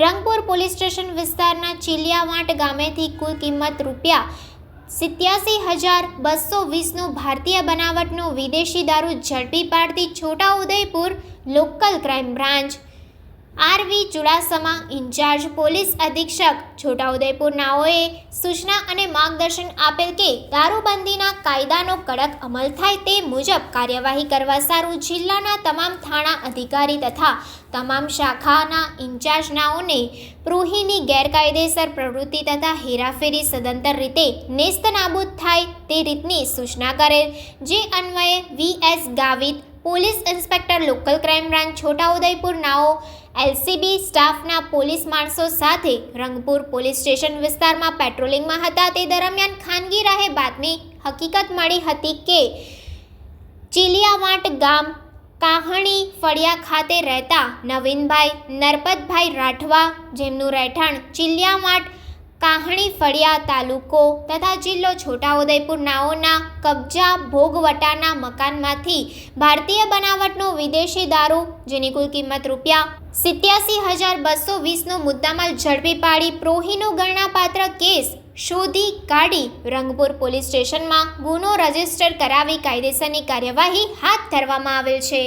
Rangpur police station વિસ્તારના ચિલિયાવાંટ ગામેથી કુલ કિંમત રૂપિયા સિત્યાસી હજાર બસો વીસનું ભારતીય બનાવટનો વિદેશી દારૂ ઝડપી પાડતી Chhotaudepur local crime branch R V Chudasama incharge police અધિક્ષક છોટાઉદેપુર નાઓએ સૂચના અને માર્ગદર્શન આપેલ કે દારૂબંધીના કાયદાનો કડક અમલ થાય તે મુજબ કાર્યવાહી કરવા સારું જિલ્લાના તમામ થાણા અધિકારી તથા તમામ શાખાના ઇન્ચાર્જ નાઓને પ્રુહીની ગેરકાયદેસર પ્રવૃત્તિ તથા હેરાફેરી સદંતર રીતે નેસ્તનાબૂદ થાય તે રીતની સૂચના કરેલ. જે અન્વયે V S Gavit, police inspector local crime branch Chhotaudepur નાઓ LCB સ્ટાફના પોલીસ માણસો સાથે રંગપુર પોલીસ સ્ટેશન વિસ્તારમાં પેટ્રોલિંગમાં હતા. તે દરમિયાન ખાનગી રાહે બાતમી હકીકત મળી હતી કે ચીલિયાવાંટ ગામ કાહણી ફળિયા ખાતે રહેતા નવીનભાઈ, નરપતભાઈ રાઠવા જેમનું રહેઠાણ ચિલિયાવાંટ કાહણી ફળિયા તાલુકો તથા જિલ્લો છોટાઉદેપુર નાઓના કબજા ભોગવટાના મકાનમાંથી ભારતીય બનાવટનો વિદેશી દારૂ, જેની કુલ કિંમત રૂપિયા સિત્યાસી હજાર બસો વીસનો મુદ્દામાલ ઝડપી પાડી પ્રોહીનો ગણનાપાત્ર કેસ શોધી કાઢી રંગપુર પોલીસ સ્ટેશનમાં ગુનો રજિસ્ટર કરાવી કાયદેસરની કાર્યવાહી હાથ ધરવામાં આવેલ છે.